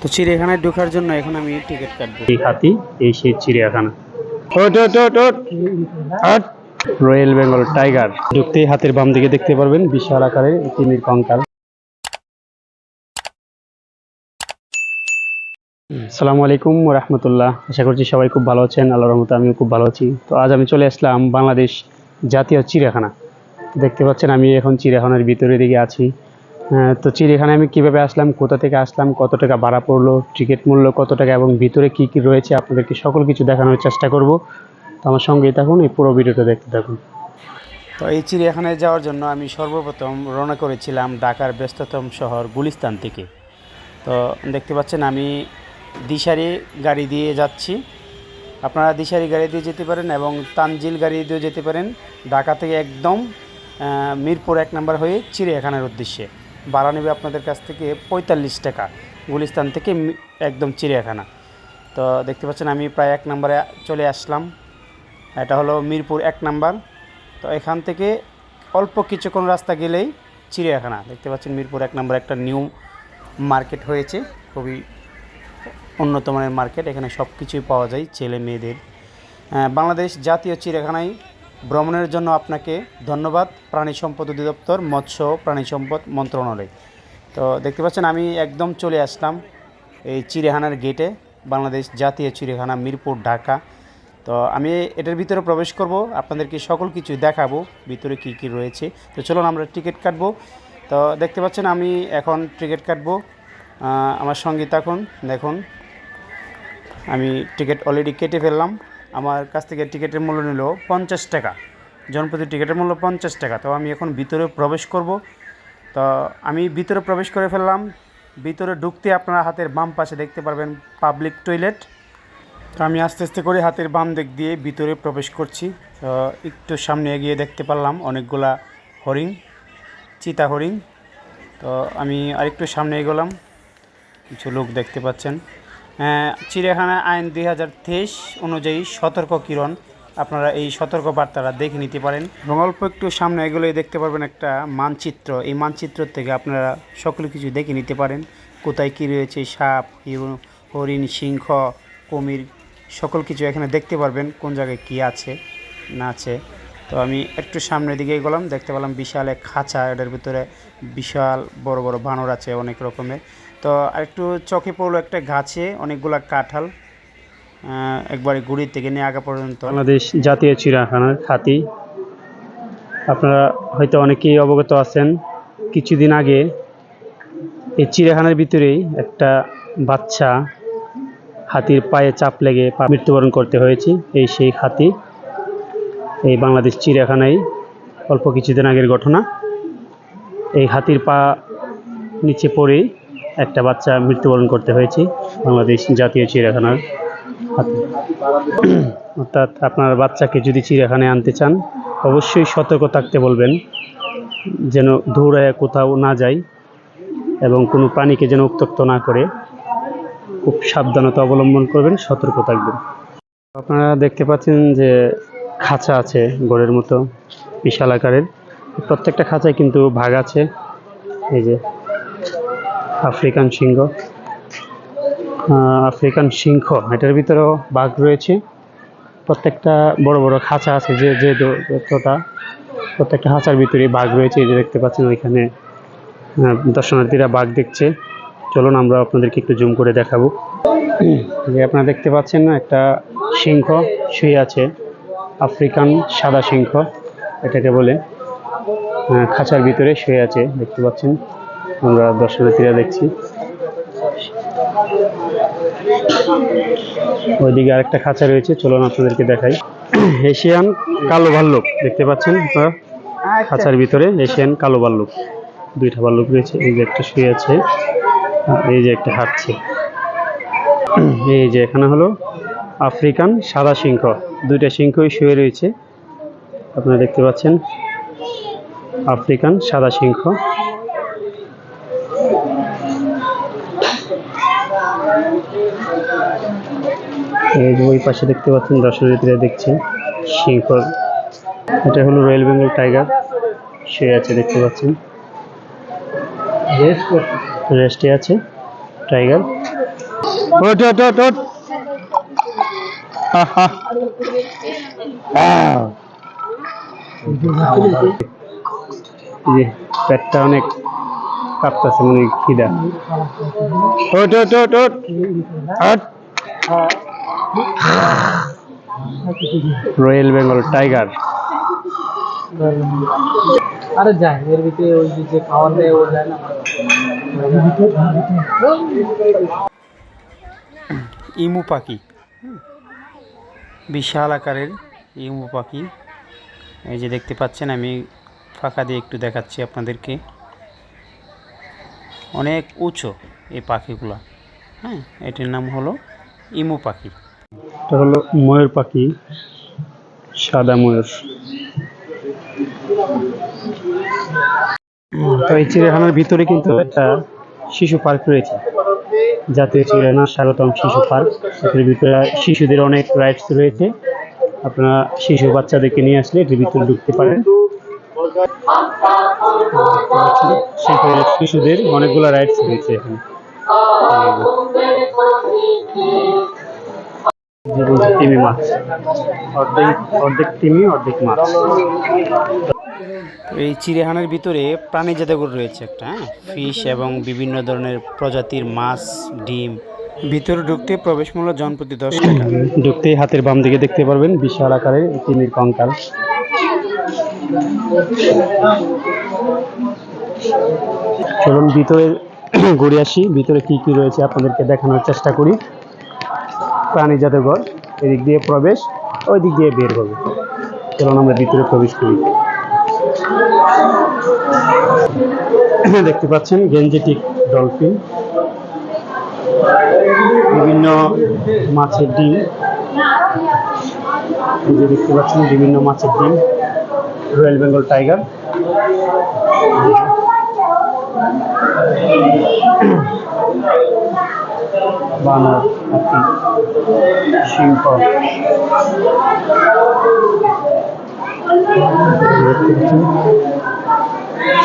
তো চিড়িয়াখানায় ঢোকার জন্য এখন আমি টিকিট কাটবো। এই হাতি এই সেই চিড়িয়াখানা। Royal Bengal tiger. ঢুকতেই হাতের বাম দিকে দেখতে পারবেন বিশাল আকারের তিমির কঙ্কাল। সালামু আলাইকুম রহমতুল্লাহ। আশা করছি সবাই খুব ভালো আছেন আল্লাহ রহমত আমিও খুব ভালো আছি। তো আজ আমি চলে আসলাম বাংলাদেশ জাতীয় চিড়িয়াখানা। দেখতে পাচ্ছেন আমি এখন চিড়িয়াখানার ভিতরের দিকে আছি। তো চিড়িয়াখানায় আমি কীভাবে আসলাম, কোথা থেকে আসলাম, কত টাকা ভাড়া পড়ল, টিকিট মূল্য কত টাকা এবং ভিতরে কি কি রয়েছে, আপনাদেরকে সকল কিছু দেখানোর চেষ্টা করব। তো আমার সঙ্গেই থাকুন, এই পুরো ভিডিওটা দেখতে থাকুন। তো এই চিড়িয়াখানায় যাওয়ার জন্য আমি সর্বপ্রথম রওনা করেছিলাম ঢাকার ব্যস্ততম শহর গুলিস্তান থেকে। তো দেখতে পাচ্ছেন আমি দিশারি গাড়ি দিয়ে যাচ্ছি। আপনারা দিশারি গাড়ি দিয়ে যেতে পারেন এবং তানজিল গাড়ি দিয়েও যেতে পারেন। ঢাকা থেকে একদম মিরপুর এক নম্বর হয়ে চিড়িয়াখানার উদ্দেশ্যে। ভাড়া নেবে আপনাদের কাছ থেকে পঁয়তাল্লিশ টাকা গুলিস্তান থেকে একদম চিড়িয়াখানা। তো দেখতে পাচ্ছেন আমি প্রায় এক নম্বরে চলে আসলাম। এটা হলো মিরপুর এক নাম্বার। তো এখান থেকে অল্প কিছুক্ষণ রাস্তা গেলেই চিড়িয়াখানা। দেখতে পাচ্ছেন মিরপুর এক নম্বর একটা নিউ মার্কেট হয়েছে। খুবই উন্নত মানের মার্কেট। এখানে সব কিছুই পাওয়া যায় ছেলে মেয়েদের। বাংলাদেশ জাতীয় চিড়িয়াখানায় ভ্রমণের জন্য আপনাকে ধন্যবাদ, প্রাণী সম্পদ অধিদপ্তর, মৎস্য প্রাণী সম্পদ মন্ত্রণালয়। তো দেখতে পাচ্ছেন, আমি একদম চলে আসলাম এই চিড়িয়াখানার গেটে বাংলাদেশ জাতীয় চিড়িয়াখানা, মিরপুর, ঢাকা। তো আমি এটার ভিতরে প্রবেশ করব, আপনাদেরকে সকল কিছু দেখাবো, ভিতরে কি কি রয়েছে। তো চলুন আমরা টিকিট কাটবো। তো দেখতে পাচ্ছেন, আমি এখন টিকিট কাটবো। আমার সঙ্গে থাকুন, দেখুন। আমি টিকিট অলরেডি কেটে ফেললাম। আমার কাছ থেকে টিকিটের মূল্য নিল পঞ্চাশ টাকা। জনপ্রতি টিকিটের মূল্য পঞ্চাশ টাকা। তো আমি এখন ভিতরে প্রবেশ করব। তো আমি ভিতরে প্রবেশ করে ফেললাম। ভিতরে ঢুকতে আপনারা হাতের বাম পাশে দেখতে পারবেন পাবলিক টয়লেট। তো আমি আস্তে আস্তে করে হাতের বাম দিক দিয়ে ভিতরে প্রবেশ করছি। তো একটু সামনে এগিয়ে দেখতে পারলাম অনেকগুলা হরিণ, চিতা হরিণ। তো আমি আরেকটু সামনে এগোলাম। কিছু লোক দেখতে পাচ্ছেন। চিড়িয়াখানা আইন দুই হাজার তেইশ অনুযায়ী সতর্ক কিরণ। আপনারা এই সতর্ক বার্তাটা দেখে নিতে পারেন। এবং অল্প একটু সামনে এগুলোই দেখতে পারবেন একটা মানচিত্র। এই মানচিত্র থেকে আপনারা সকল কিছু দেখে নিতে পারেন। কোথায় কী রয়েছে, সাপ, হিরো- হরিণ, সিংহ, কুমির, সকল কিছু এখানে দেখতে পারবেন কোন জায়গায় কী আছে, না আছে। তো আমি একটু সামনের দিকে গেলাম দেখতে পেলাম বিশাল এক খাঁচা। এটার ভিতরে বিশাল বড় বড় বানর আছে অনেক রকমের। তো আরেকটু চোখে পড়ল একটা গাছে, অনেকগুলা কাঁঠাল একবারে গুড়ি থেকে নিয়ে আগা পর্যন্ত। বাংলাদেশ জাতীয় চিড়িয়াখানার হাতি। আপনারা হয়তো অনেকেই অবগত আছেন, কিছুদিন আগে এই চিড়িয়াখানার ভিতরেই একটা বাচ্চা হাতির পায়ে চাপ লেগে মৃত্যুবরণ করতে হয়েছে। এই সেই হাতি এই বাংলাদেশ চিড়িয়াখানায় অল্প কিছুদিন আগের ঘটনা। এই হাতির পা নিচে পড়েই একটা বাচ্চা মৃত্যুবরণ করতে হয়েছে বাংলাদেশ জাতীয় চিড়িয়াখানার অর্থাৎ আপনার বাচ্চাকে যদি চিড়িয়াখানায় আনতে চান, অবশ্যই সতর্ক থাকতে বলবেন, যেন দৌড়ায় কোথাও না যায় এবং কোনো প্রাণীকে যেন উত্তক্ত না করে। খুব সাবধানতা অবলম্বন করবেন, সতর্ক থাকবেন। আপনারা দেখতে পাচ্ছেন যে খাঁচা আছে গড়ের মতো, বিশাল আকারের। প্রত্যেকটা খাঁচায় কিন্তু ভাগ আছে। এই যে আফ্রিকান সিংহ। আফ্রিকান সিংহ, এটার ভিতরেও বাঘ রয়েছে। প্রত্যেকটা বড় বড় খাঁচা আছে যে যে দ- যতটা প্রত্যেকটা খাঁচার ভিতরে বাঘ রয়েছে। এই যে দেখতে পাচ্ছেন ওইখানে দর্শনার্থীরা বাঘ দেখছে। চলুন আমরা আপনাদেরকে একটু জুম করে দেখাবো। যে আপনারা দেখতে পাচ্ছেন না, একটা সিংহ শুয়ে আছে। আফ্রিকান সাদা সিংহ, এটাকে বলে খাঁচার ভিতরে শুয়ে আছে। দেখতে পাচ্ছেন আমরা দর্শনার্থীরা দেখছি। ওইদিকে আরেকটা খাঁচা রয়েছে, চলুন আপনাদেরকে দেখাই। এশিয়ান কালো ভাল্লুক, দেখতে পাচ্ছেন আপনারা? খাঁচার ভিতরে এশিয়ান কালো ভাল্লুক, দুইটা ভাল্লুক রয়েছে, এই যে একটা শুয়ে আছে, এই যে একটা হাঁটছে। এই যে এখানে হলো আফ্রিকান সাদা সিংহ, দুইটা সিংহই শুয়ে রয়েছে। আপনারা দেখতে পাচ্ছেন আফ্রিকান সাদা সিংহ। ওই পাশে দেখতে পাচ্ছেন দর্শনার্থীরা দেখছেন সিংহ এটা হলো রয়্যাল বেঙ্গল টাইগার। সে আছে দেখতে পাচ্ছেন। রেস্টে আছে টাইগার। ওট ওট ওট ওট আহা। আহ। এই যে পেটটা অনেক কাঁপতেছে, মনে হয় খিদা। ওট ওট ওট ওট রয়্যাল বেঙ্গল টাইগার আরে যায় এর ভিতরে ওই যে- যে খাওয়ার দেয় ও যায় না। ইমু পাখি। বিশাল আকারের ইমু পাখি। এই যে দেখতে পাচ্ছেন আমি ফাঁকা দিয়ে একটু দেখাচ্ছি আপনাদেরকে। অনেক উঁচু এই পাখিগুলা। হ্যাঁ এটির নাম হলো ইমু পাখি। এটা হলো ময়ূর পাখি সাদা ময়ূর। তো এই চিড়িয়াখানার ভিতরে কিন্তু একটা শিশু পার্ক রয়েছে। জাতীয় চিড়িয়াখানা স্বাগতম শিশু পার্ক। এটার ভিতরে শিশুদের অনেক রাইডস রয়েছে। আপনারা শিশু বাচ্চাদেরকে নিয়ে আসলে এটির ভিতরে ঢুকতে পারেন। শিশুদের অনেকগুলো রাইডস রয়েছে এখানে। তিমি মাছ। অর্ধেক অর্ধেক তিমি অর্ধেক মাছ। এই চিড়িয়াখানার ভিতরে প্রাণী জাদুঘর রয়েছে একটা হ্যাঁ? ফিশ এবং বিভিন্ন ধরনের প্রজাতির মাছ ডিম। ভিতরে ঢুকতে প্রবেশ মূল্য জনপ্রতি দশ টাকা। ঢুকতেই হাতের বাম দিকে দেখতে পারবেন বিশাল আকারের তিমির কঙ্কাল। চলুন ভিতরে ঘুরে আসি। ভিতরে কি কি রয়েছে আপনাদেরকে দেখানোর চেষ্টা করি। প্রাণী জাদুঘর এদিক দিয়ে প্রবেশ ওই দিক দিয়ে বের হবে। চলুন আমরা ভিতরে প্রবেশ করি। দেখতে পাচ্ছেন গেঞ্জেটিক ডলফিন। বিভিন্ন মাছের ডিম। দেখতে পাচ্ছেন বিভিন্ন মাছের ডিম। Royal Bengal tiger. বানর হাতি সিংহ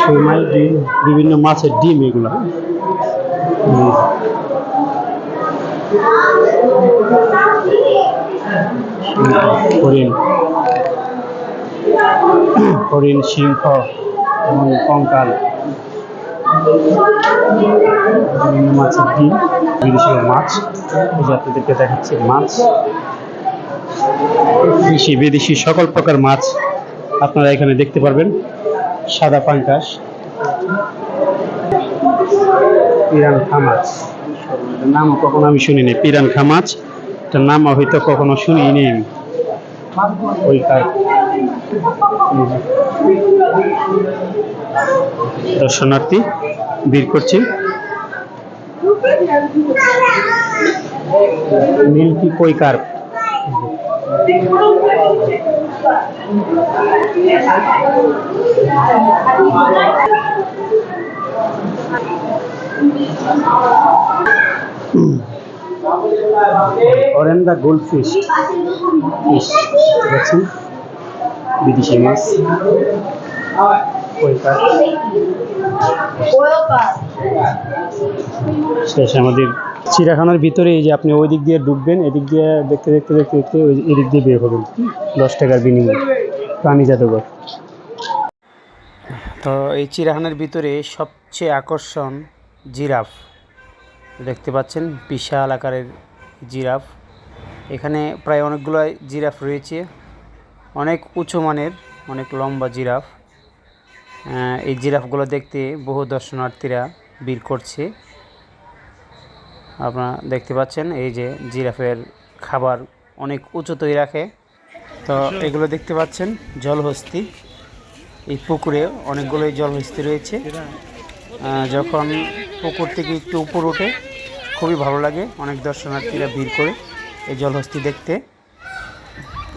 পাচ্ছেন ডিম বিভিন্ন মাছের ডিম এগুলো হরিণ। হরিণ সিংহ এবং কঙ্কাল। মাছের ডিম বিদেশি মাছ এই মাছ। দেশি বিদেশি সকল প্রকার মাছ আপনারা এখানে দেখতে পারবেন। সাদা পাঙ্কাশ পিরানখা মাছ। নাম কখনো আমি শুনিনি পিরানখা মাছ। এটার নাম হয়তো কখনো শুনিনি। আমি ওই কার? দর্শনার্থী ভিড় করছে। মিল্কি কই কার্প অরেন্দা গোল্ড ফিশ ফিশ বিদেশি মাছ। কই কার্প শেষ আমাদের চিড়িয়াখানার ভিতরে এই যে আপনি ওই দিক দিয়ে ঢুকবেন এদিক দিয়ে দেখতে দেখতে দেখতে দেখতে ওই এদিক দিয়ে বের হবেন দশ টাকার বিনিময়ে। প্রাণী জাদুঘর। তো এই চিড়িয়াখানার ভিতরে সবচেয়ে আকর্ষণ জিরাফ। দেখতে পাচ্ছেন বিশাল আকারের জিরাফ। এখানে প্রায় অনেকগুলো জিরাফ রয়েছে। অনেক উঁচু মানের অনেক লম্বা জিরাফ। এই জিরাফগুলো দেখতে বহু দর্শনার্থীরা ভিড় করছে। আপনারা দেখতে পাচ্ছেন এই যে জিরাফের খাবার অনেক উঁচুতেই রাখে। তো এগুলো দেখতে পাচ্ছেন জলহস্তি। এই পুকুরে অনেকগুলোই জলহস্তি রয়েছে। যখন পুকুর থেকে একটু উপর ওঠে, খুবই ভালো লাগে অনেক দর্শনার্থীরা ভিড় করে এই জলহস্তি দেখতে।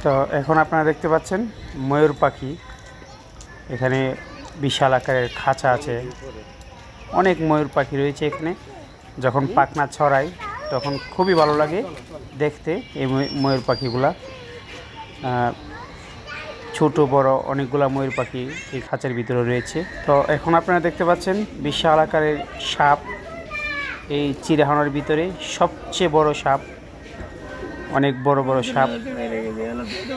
তো এখন আপনারা দেখতে পাচ্ছেন ময়ূর পাখি। এখানে বিশাল আকারের খাঁচা আছে। অনেক ময়ূর পাখি রয়েছে এখানে। যখন পাখনা ছড়ায়, তখন খুবই ভালো লাগে দেখতে এই ময়ূর পাখিগুলা। ছোট, বড় অনেকগুলা ময়ূর পাখি এই খাঁচার ভিতরে রয়েছে। তো এখন আপনারা দেখতে পাচ্ছেন বিশাল আকারের সাপ। এই চিড়িয়াখানার ভিতরে সবচেয়ে বড় সাপ, অনেক বড় বড় সাপ।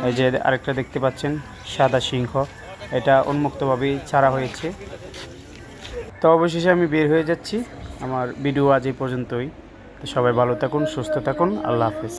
এই যে আরেকটা দেখতে পাচ্ছেন, সাদা সিংহ। এটা উন্মুক্তভাবেই ছাড়া হয়েছে। তো অবশেষে আমি বের হয়ে যাচ্ছি। আমার ভিডিও আজ এই পর্যন্তই। সবাই ভালো থাকুন, সুস্থ থাকুন। আল্লাহ হাফিজ।